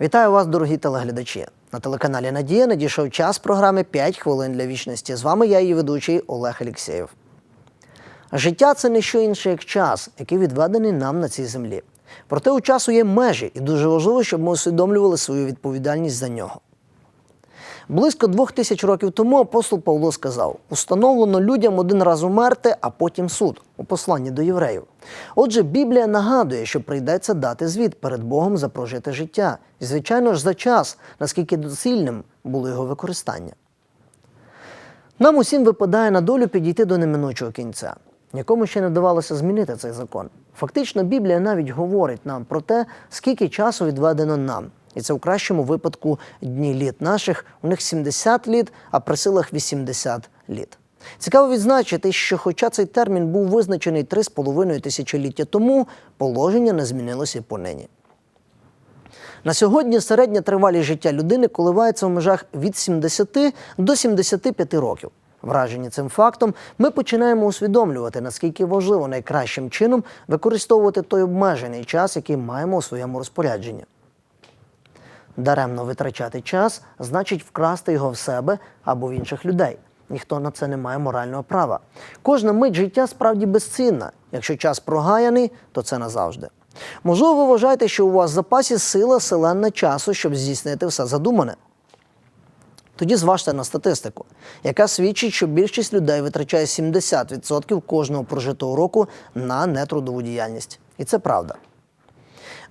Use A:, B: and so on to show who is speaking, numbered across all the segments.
A: Вітаю вас, дорогі телеглядачі. На телеканалі Надія надійшов час програми «5 хвилин для вічності. З вами я, її ведучий Олег Алєксєєв. Життя це не що інше, як час, який відведений нам на цій землі. Проте у часу є межі, і дуже важливо, щоб ми усвідомлювали свою відповідальність за нього. Близько двох тисяч років тому апостол Павло сказав: установлено людям один раз умерти, а потім суд у посланні до євреїв. Отже, Біблія нагадує, що прийдеться дати звіт перед Богом за прожите життя, і, звичайно ж, за час, наскільки доцільним було його використання. Нам усім випадає на долю підійти до неминучого кінця. Нікому ще не вдавалося змінити цей закон. Фактично, Біблія навіть говорить нам про те, скільки часу відведено нам. І це в кращому випадку дні літ наших, у них 70 літ, а при силах 80 літ. Цікаво відзначити, що хоча цей термін був визначений 3,5 тисячоліття тому, положення не змінилося і понині. На сьогодні середня тривалість життя людини коливається в межах від 70 до 75 років. Вражені цим фактом, ми починаємо усвідомлювати, наскільки важливо найкращим чином використовувати той обмежений час, який маємо у своєму розпорядженні. Даремно витрачати час значить вкрасти його в себе або в інших людей. Ніхто на це не має морального права. Кожна мить життя справді безцінна. Якщо час прогаяний, то це назавжди. Можливо, ви вважаєте, що у вас в запасі сила селенна часу, щоб здійснити все задумане. Тоді зважте на статистику, яка свідчить, що більшість людей витрачає 70% кожного прожитого року на нетрудову діяльність. І це правда.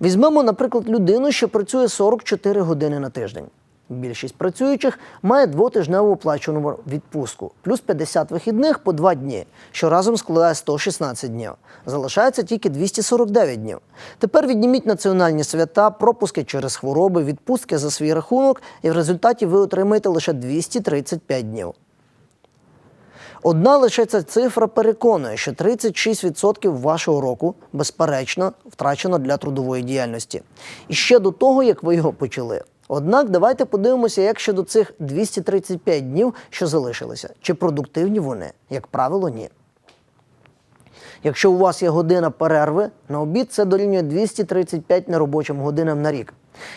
A: Візьмемо, наприклад, людину, що працює 44 години на тиждень. Більшість працюючих має двотижневу оплачувану відпустку, плюс 50 вихідних по 2 дні, що разом складає 116 днів. Залишається тільки 249 днів. Тепер відніміть національні свята, пропуски через хвороби, відпустки за свій рахунок, і в результаті ви отримаєте лише 235 днів. Одна лише ця цифра переконує, що 36% вашого року, безперечно, втрачено для трудової діяльності. І ще до того, як ви його почали. Однак давайте подивимося, як щодо цих 235 днів, що залишилися. Чи продуктивні вони? Як правило, ні. Якщо у вас є година перерви, на обід це дорівнює 235 неробочим годинам на рік.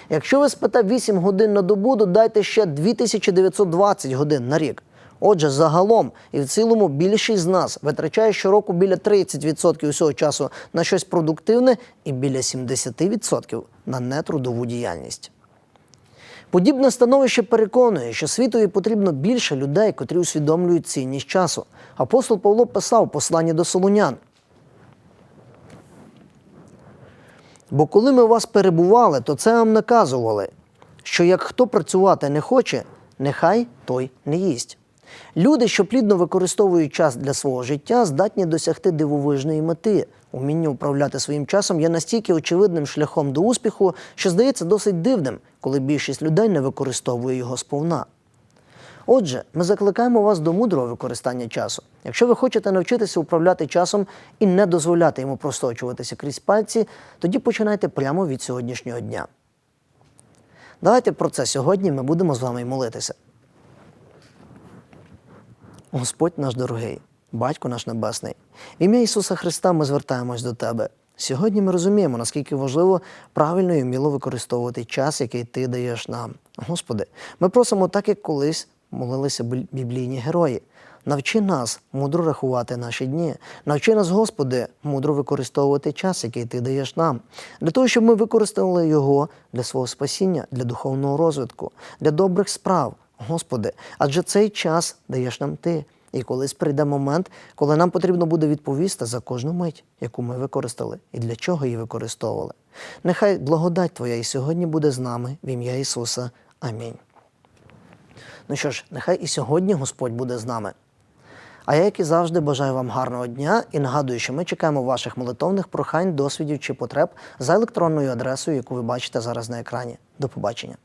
A: Якщо ви спите 8 годин на добу, додайте ще 2920 годин на рік. Отже, загалом і в цілому більшість з нас витрачає щороку біля 30% усього часу на щось продуктивне і біля 70% на нетрудову діяльність. Подібне становище переконує, що світові потрібно більше людей, котрі усвідомлюють цінність часу. Апостол Павло писав послання до Солунян. Бо коли ми у вас перебували, то це вам наказували, що як хто працювати не хоче, нехай той не їсть. Люди, що плідно використовують час для свого життя, здатні досягти дивовижної мети. Уміння управляти своїм часом є настільки очевидним шляхом до успіху, що здається досить дивним, коли більшість людей не використовує його сповна. Отже, ми закликаємо вас до мудрого використання часу. Якщо ви хочете навчитися управляти часом і не дозволяти йому просточуватися крізь пальці, тоді починайте прямо від сьогоднішнього дня. Давайте про це сьогодні ми будемо з вами молитися. Господь наш дорогий, Батько наш Небесний, в ім'я Ісуса Христа ми звертаємось до Тебе. Сьогодні ми розуміємо, наскільки важливо правильно і вміло використовувати час, який Ти даєш нам. Господи, ми просимо, так як колись молилися біблійні герої. Навчи нас мудро рахувати наші дні. Навчи нас, Господи, мудро використовувати час, який Ти даєш нам, для того, щоб ми використовували його для свого спасіння, для духовного розвитку, для добрих справ. Господи, адже цей час даєш нам Ти. І колись прийде момент, коли нам потрібно буде відповісти за кожну мить, яку ми використали, і для чого її використовували. Нехай благодать Твоя і сьогодні буде з нами в ім'я Ісуса. Амінь. Ну що ж, нехай і сьогодні Господь буде з нами. А я, як і завжди, бажаю вам гарного дня і нагадую, що ми чекаємо ваших молитовних прохань, досвідів чи потреб за електронною адресою, яку ви бачите зараз на екрані. До побачення.